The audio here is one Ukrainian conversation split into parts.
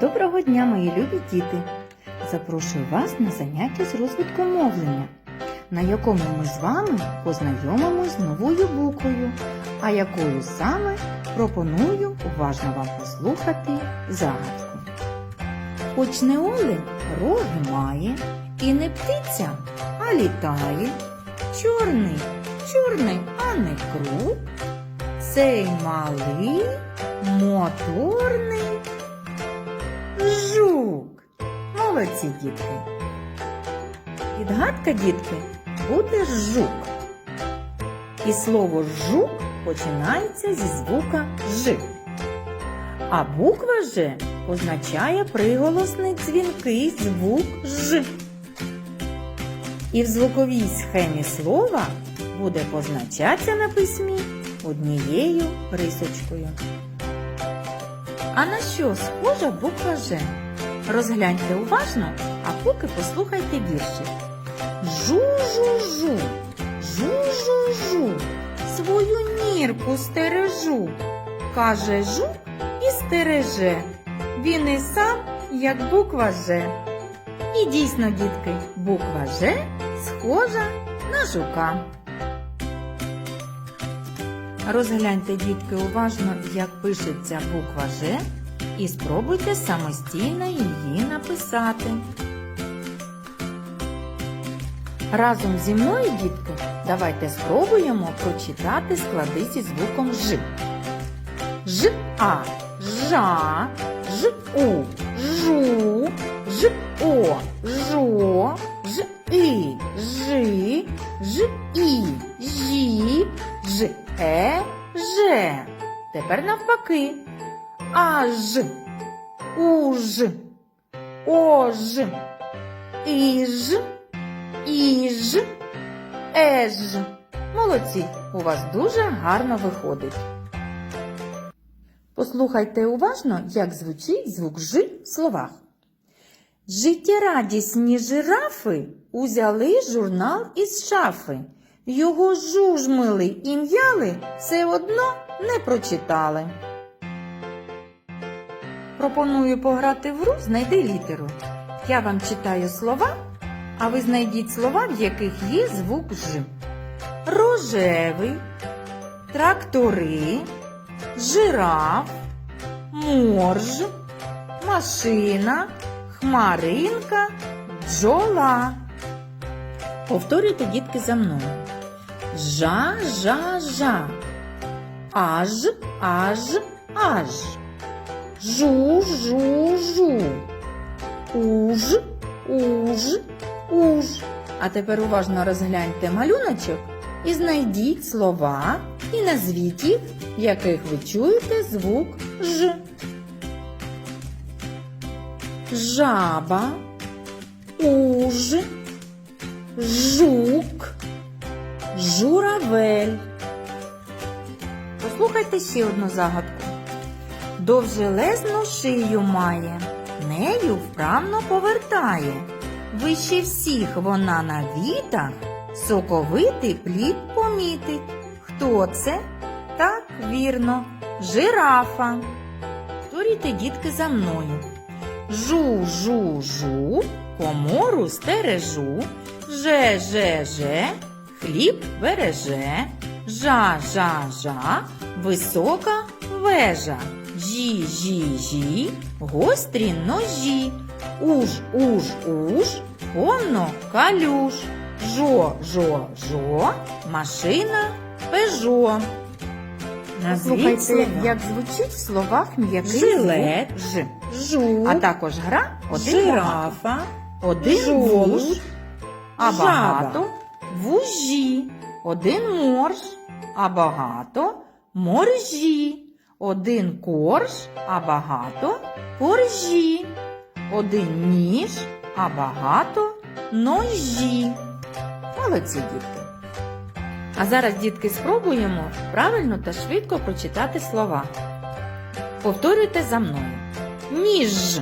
Доброго дня, мої любі діти! Запрошую вас на заняття з розвитку мовлення, на якому ми з вами познайомимось з новою буквою, а якою саме пропоную уважно вам послухати загадку. Хоч не олень роги має, і не птиця, а літає. Чорний, чорний, а не круг. Цей малий моторний Молодці, дітки. Відгадка, дітки, буде жук. І слово жук починається зі звука Ж. А буква Ж означає приголосний дзвінкий звук Ж. І в звуковій схемі слова буде позначатися на письмі однією рисочкою. А на що схожа буква Ж? Розгляньте уважно, а поки послухайте вірші. Жу-жу-жу, жу-жу-жу, свою нірку стережу. Каже жук і стереже. Він і сам, як буква Ж. І дійсно, дітки, буква Ж схожа на жука. Розгляньте, дітки, уважно, як пишеться буква Ж, і спробуйте самостійно її написати. Разом зі мною, дітки, давайте спробуємо прочитати склади зі звуком Ж. Ж А, жа, Ж У, жу, Ж О, жо, Ж І, жи, Ж І, жі, Ж Е, Ж. Тепер навпаки. Аж, уж, ож, іж, іж, еж. Молодці, у вас дуже гарно виходить. Послухайте уважно, як звучить звук Ж в словах. Життєрадісні жирафи узяли журнал із шафи. Його жужмили і м'яли, все одно не прочитали. Пропоную пограти в гру «Знайди літеру. Я вам читаю слова, а ви знайдіть слова, в яких є звук Ж. Рожевий, трактори, жираф, морж, машина, хмаринка, бджола. Повторюйте, дітки, за мною. Жа, жа, жа. Аж, аж, аж. Жу, жу, жу. Уж, уж, уж. А тепер уважно розгляньте малюночок і знайдіть слова і назвіть їх, в яких ви чуєте звук Ж. Жаба, уж, жук, журавель. Послухайте ще одну загадку. Довжелезну шию має, нею вправно повертає. Вище всіх вона на вітах, соковитий плід помітить. Хто це? Так, вірно, жирафа. Повторюйте, дітки, за мною. Жу, жу, жу, комору стережу, же, же, же, хліб береже, жа, жа, жа, висока вежа. Жі, жі, жі, гострі ножі, уж, уж, уж, повно калюш, жо, жо, жо, машина, пежо. Назвіть слова. як звучить в словах м'який Жилет, Ж. жук, А також гра один жирафа, один жолудь, вуж, а жаба. багато вужі, один морж, а багато моржі, один корж, а багато коржі, один ніж, а багато ножі. Молодці, дітки. А зараз, дітки, спробуємо правильно та швидко прочитати слова. Повторюйте за мною. Між,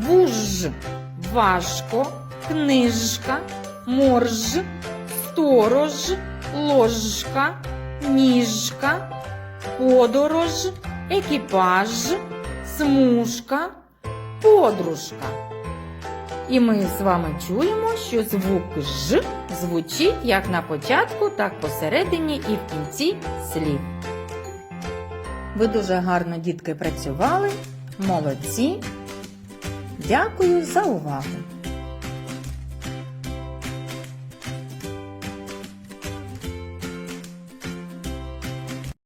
вуж, важко, книжка, морж, сторож, ложка, ніжка, подорож, екіпаж, смужка, подружка. І ми з вами чуємо, що звук Ж звучить як на початку, так посередині і в кінці слів. Ви дуже гарно, дітки, працювали. Молодці. Дякую за увагу.